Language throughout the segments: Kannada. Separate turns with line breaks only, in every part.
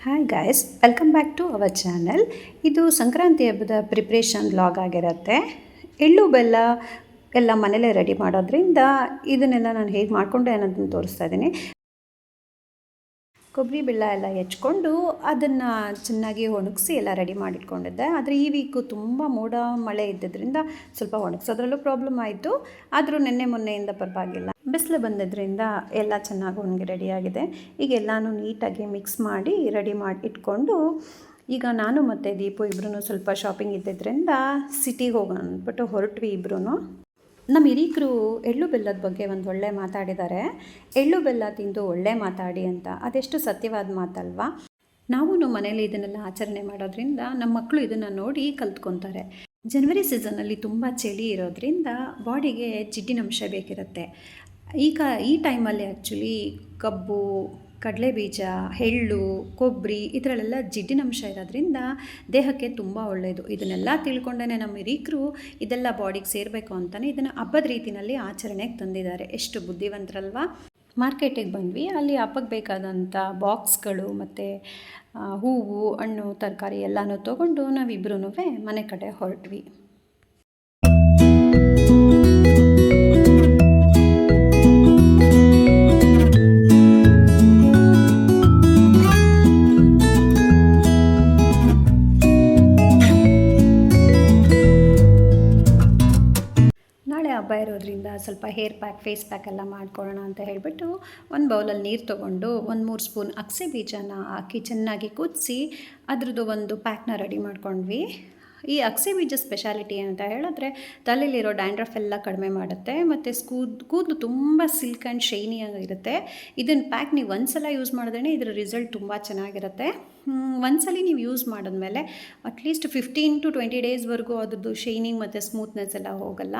Hi guys welcome back to our channel ಇದು ಸಂಕ್ರಾಂತಿ ಹಬ್ಬದ ಪ್ರಿಪ್ರೇಷನ್ ಬ್ಲಾಗ್ ಆಗಿರುತ್ತೆ. ಎಳ್ಳು, ಬೆಲ್ಲ ಎಲ್ಲ ಮನೇಲೇ ರೆಡಿ ಮಾಡೋದ್ರಿಂದ ಇದನ್ನೆಲ್ಲ ನಾನು ಹೇಗೆ ಮಾಡಿಕೊಂಡೆ ಅನ್ನೋದನ್ನು ತೋರಿಸ್ತಾ ಇದ್ದೀನಿ ಕೊಬ್ಬರಿ ಬೆಲ್ಲ ಎಲ್ಲ ಹೆಚ್ಕೊಂಡು ಅದನ್ನು ಚೆನ್ನಾಗಿ ಒಣಗಿಸಿ ಎಲ್ಲ ರೆಡಿ ಮಾಡಿಟ್ಕೊಂಡಿದ್ದೆ. ಆದರೆ ಈ ವೀಕು ತುಂಬ ಮೋಡ ಮಳೆ ಇದ್ದಿದ್ದರಿಂದ ಸ್ವಲ್ಪ ಒಣಗಿಸೋದ್ರಲ್ಲೂ ಪ್ರಾಬ್ಲಮ್ ಆಯಿತು. ಆದರೂ ನಿನ್ನೆ ಮೊನ್ನೆಯಿಂದ ಪರವಾಗಿಲ್ಲ. ಬಿಸಿಲು ಬಂದಿದ್ದರಿಂದ ಎಲ್ಲ ಚೆನ್ನಾಗಿ ಒಣಗಿ ರೆಡಿಯಾಗಿದೆ ಈಗ ಎಲ್ಲನೂ ನೀಟಾಗಿ ಮಿಕ್ಸ್ ಮಾಡಿ ರೆಡಿ ಮಾಡಿ ಇಟ್ಕೊಂಡು ಈಗ ನಾನು ಮತ್ತು ದೀಪು ಇಬ್ಬರೂ ಸ್ವಲ್ಪ ಶಾಪಿಂಗ್ ಇದ್ದಿದ್ದರಿಂದ ಸಿಟಿಗೆ ಹೋಗೋಣ ಅಂದ್ಬಿಟ್ಟು ಹೊರಟ್ವಿ ಇಬ್ಬರೂ ನಮ್ಮ ಹಿರೀಕರು ಎಳ್ಳು ಬೆಲ್ಲದ ಬಗ್ಗೆ ಒಂದು ಒಳ್ಳೆ ಮಾತಾಡಿದ್ದಾರೆ ಎಳ್ಳು ಬೆಲ್ಲ ತಿಂದು ಒಳ್ಳೆ ಮಾತಾಡಿ ಅಂತ. ಅದೆಷ್ಟು ಸತ್ಯವಾದ ಮಾತಲ್ವಾ? ನಾವು ಮನೇಲಿ ಇದನ್ನೆಲ್ಲ ಆಚರಣೆ ಮಾಡೋದ್ರಿಂದ ನಮ್ಮ ಮಕ್ಕಳು ಇದನ್ನು ನೋಡಿ ಕಲ್ತ್ಕೊತಾರೆ. ಜನವರಿ ಸೀಸನಲ್ಲಿ ತುಂಬ ಚಳಿ ಇರೋದ್ರಿಂದ ಬಾಡಿಗೆ ಜಿಡ್ಡಿನಂಶ ಬೇಕಿರುತ್ತೆ. ಈಗ ಈ ಟೈಮಲ್ಲಿ ಆ್ಯಕ್ಚುಲಿ ಕಬ್ಬು ಕಡಲೆ ಬೀಜ ಎಳ್ಳು, ಕೊಬ್ಬರಿ ಇದರಲ್ಲೆಲ್ಲ ಜಿಡ್ಡಿನಂಶ ಇರೋದ್ರಿಂದ ದೇಹಕ್ಕೆ ತುಂಬ ಒಳ್ಳೆಯದು ಇದನ್ನೆಲ್ಲ ತಿಳ್ಕೊಂಡೇ ನಮ್ಮ ಹಿರೀಕರು ಇದೆಲ್ಲ ಬಾಡಿಗೆ ಸೇರಬೇಕು ಅಂತಲೇ ಇದನ್ನು ಹಬ್ಬದ ರೀತಿಯಲ್ಲಿ ಆಚರಣೆಗೆ ತಂದಿದ್ದಾರೆ. ಎಷ್ಟು ಬುದ್ಧಿವಂತರಲ್ವಾ? ಮಾರ್ಕೆಟಿಗೆ ಬಂದ್ವಿ. ಅಲ್ಲಿ ಹಬ್ಬಕ್ಕೆ ಬೇಕಾದಂಥ ಬಾಕ್ಸ್ಗಳು ಮತ್ತು ಹೂವು, ಹಣ್ಣು, ತರಕಾರಿ ಎಲ್ಲನೂ ತೊಗೊಂಡು ನಾವಿಬ್ಬರೂ ಮನೆ ಕಡೆ ಹೊರಟ್ವಿ. ಇರೋದ್ರಿಂದ ಸ್ವಲ್ಪ ಹೇರ್ ಪ್ಯಾಕ್ ಫೇಸ್ ಪ್ಯಾಕ್ ಎಲ್ಲ ಮಾಡ್ಕೊಳ್ಳೋಣ ಅಂತ ಹೇಳಿಬಿಟ್ಟು ಒಂದು ಬೌಲಲ್ಲಿ ನೀರು ತೊಗೊಂಡು ಒಂದು ಮೂರು ಸ್ಪೂನ್ ಅಗಸೆ ಬೀಜನ ಹಾಕಿ ಚೆನ್ನಾಗಿ ಕುದಿಸಿ ಅದ್ರದ್ದು ಒಂದು ಪ್ಯಾಕ್ನ ರೆಡಿ ಮಾಡ್ಕೊಂಡ್ವಿ. ಈ ಅಗಸೆ ಬೀಜ ಸ್ಪೆಷಾಲಿಟಿ ಅಂತ ಹೇಳಿದ್ರೆ ತಲೆಯಲ್ಲಿರೋ ಡ್ಯಾಂಡ್ರಫ್ ಎಲ್ಲ ಕಡಿಮೆ ಮಾಡುತ್ತೆ ಮತ್ತು ಸ್ಕೂದ್, ಕೂದಲು ತುಂಬ ಸಿಲ್ಕ್ ಆ್ಯಂಡ್ ಶೈನಿಯಾಗಿರುತ್ತೆ ಇದನ್ನು ಪ್ಯಾಕ್ ನೀವು ಒಂದು ಸಲ ಯೂಸ್ ಮಾಡಿದ್ರೆ ಇದರ ರಿಸಲ್ಟ್ ತುಂಬ ಚೆನ್ನಾಗಿರುತ್ತೆ. ಒಂದ್ಸಲಿ ನೀವು ಯೂಸ್ ಮಾಡಿದ್ಮೇಲೆ at least fifteen to twenty ಡೇಸ್ವರೆಗೂ ಅದ್ರದ್ದು ಶೈನಿಂಗ್ ಮತ್ತು ಸ್ಮೂತ್ನೆಸ್ ಎಲ್ಲ ಹೋಗಲ್ಲ.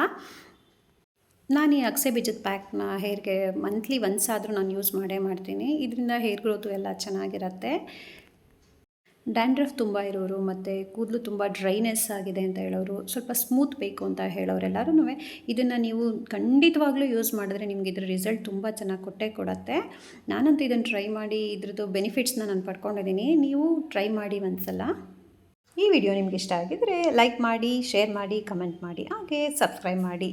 ನಾನು ಈ ಅಗಸೆ ಬೀಜದ ಪ್ಯಾಕ್ನ ಹೇರ್ಗೆ ಮಂತ್ಲಿ ಒನ್ಸ್ ಆದರೂ ನಾನು ಯೂಸ್ ಮಾಡೇ ಮಾಡ್ತೀನಿ. ಇದರಿಂದ ಹೇರ್ ಗ್ರೋತು ಎಲ್ಲ ಚೆನ್ನಾಗಿರತ್ತೆ. ಡ್ಯಾಂಡ್ರಫ್ ತುಂಬ ಇರೋರು ಮತ್ತು ಕೂದಲು ತುಂಬ ಡ್ರೈನೆಸ್ ಆಗಿದೆ ಅಂತ ಹೇಳೋರು, ಸ್ವಲ್ಪ ಸ್ಮೂತ್ ಬೇಕು ಅಂತ ಹೇಳೋರೆಲ್ಲರೂ ಇದನ್ನು ನೀವು ಖಂಡಿತವಾಗ್ಲೂ ಯೂಸ್ ಮಾಡಿದ್ರೆ ನಿಮ್ಗೆ ಇದ್ರ ರಿಸಲ್ಟ್ ತುಂಬ ಚೆನ್ನಾಗಿ ಕೊಟ್ಟೇ ಕೊಡತ್ತೆ. ನಾನಂತೂ ಇದನ್ನು ಟ್ರೈ ಮಾಡಿ ಇದ್ರದ್ದು ಬೆನಿಫಿಟ್ಸ್ನ ನಾನು ಪಡ್ಕೊಂಡಿದ್ದೀನಿ. ನೀವು ಟ್ರೈ ಮಾಡಿ ಒಂದ್ಸಲ ಈ ವಿಡಿಯೋ ನಿಮ್ಗೆ ಇಷ್ಟ ಆಗಿದರೆ ಲೈಕ್ ಮಾಡಿ ಶೇರ್ ಮಾಡಿ ಕಮೆಂಟ್ ಮಾಡಿ, ಹಾಗೆ ಸಬ್ಸ್ಕ್ರೈಬ್ ಮಾಡಿ.